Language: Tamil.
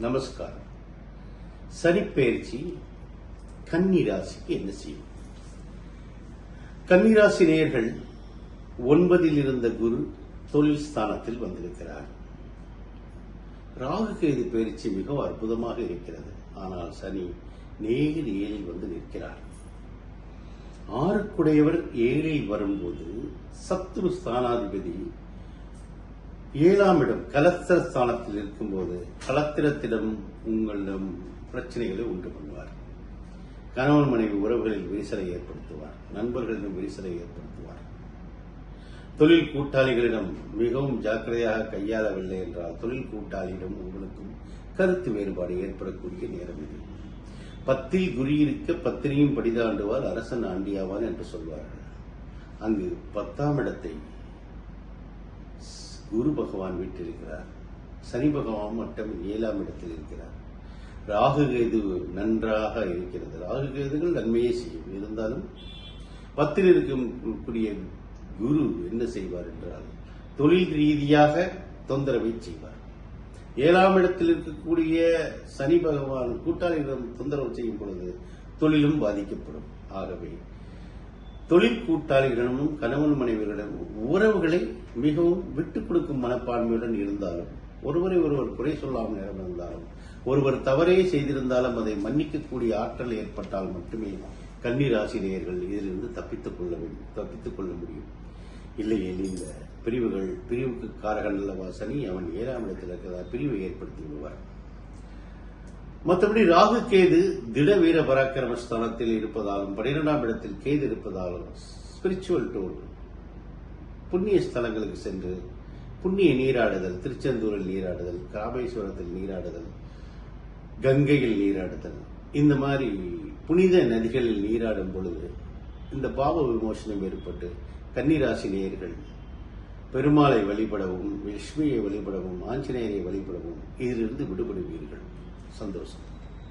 நமஸ்காரம். சனிப்பெயர்ச்சி கன்னிராசிக்கு என்ன செய்யும்? கன்னிராசி நேயர்கள் ஒன்பதில் இருந்த குரு தொழில் ஸ்தானத்தில் வந்திருக்கிறார். ராகு கேது பயிற்சி மிகவும் அற்புதமாக இருக்கிறது. ஆனால் சனி நேர் ஏழில் வந்து நிற்கிறார். ஆறுக்குடையவர் ஏழில் வரும்போது சத்ரு ஸ்தானாதிபதி ஏழாம் இடம் கலத்திர ஸ்தானத்தில் இருக்கும்போது கலத்திரத்திடம் உங்களிடம் பிரச்சனைகளை உண்டு பண்ணுவார். கணவன் மனைவி உறவுகளில் விரிசலை ஏற்படுத்துவார். நண்பர்களிடம் விரிசலை ஏற்படுத்துவார். தொழில் கூட்டாளிகளிடம் மிகவும் ஜாக்கிரதையாக கையாளவில்லை என்றால் தொழில் கூட்டாளியிடம் உங்களுக்கும் கருத்து வேறுபாடு ஏற்படக்கூடிய நேரம் இது. பத்தில் குறியிருக்க பத்தினியும் படிதாண்டுவார் அரசன் ஆண்டியாவான் என்று சொல்வார்கள். அங்கு பத்தாம் இடத்தை குரு பகவான் வீட்டிருக்கிறார் சனி பகவான் மட்டும் ஏழாம் இடத்தில் இருக்கிறார். ராகு கேது நன்றாக இருக்கிறது. ராகு கேதுகள் நன்மையே செய்யும். இருந்தாலும் பத்தில் இருக்கக்கூடிய குரு என்ன செய்வார் என்றால் தொழில் ரீதியாக தொந்தரவை செய்வார். ஏழாம் இடத்தில் இருக்கக்கூடிய சனி பகவான் கூட்டாளிகளிடம் தொந்தரவு செய்யும் பொழுது தொழிலும் பாதிக்கப்படும். ஆகவே தொழில் கூட்டாளிகளிடமும் கணவன் மனைவிகளிடமும் உறவுகளை மிகவும் விட்டுக் கொடுக்கும் மனப்பான்மையுடன் இருந்தாலும் ஒருவரை ஒருவர் குறை சொல்லாமல் நேரம் இருந்தாலும் ஒருவர் தவறே செய்திருந்தாலும் அதை மன்னிக்கக்கூடிய ஆற்றல் ஏற்பட்டால் மட்டுமே கண்ணீராசிரியர்கள் இதிலிருந்து தப்பித்துக் கொள்ள வேண்டும் தப்பித்துக் கொள்ள முடியும். இல்லையேல் இந்த பிரிவுகள் பிரிவுக்கு காரகன் அல்லவா சனி அவன் ஏழாம் இடத்தில் இருக்கிறதா பிரிவை ஏற்படுத்தி விடுவார். மற்றபடி ராகு கேது திட வீர பராக்கிரம ஸ்தானத்தில் இருப்பதாலும் பன்னிரெண்டாம் இடத்தில் கேது இருப்பதாலும் ஸ்பிரிச்சுவல் டூர் புண்ணிய ஸ்தலங்களுக்கு சென்று புண்ணிய நீராடுதல் திருச்செந்தூரில் நீராடுதல் ராமேஸ்வரத்தில் நீராடுதல் கங்கையில் நீராடுதல் இந்த மாதிரி புனித நதிகளில் நீராடும் பொழுது இந்த பாவ விமோசனம் ஏற்பட்டு கன்னிராசி நேயர்கள் பெருமாளை வழிபடவும் லட்சுமியை வழிபடவும் ஆஞ்சநேயரை வழிபடவும் இதிலிருந்து விடுபடுவீர்கள். சந்தோஷம்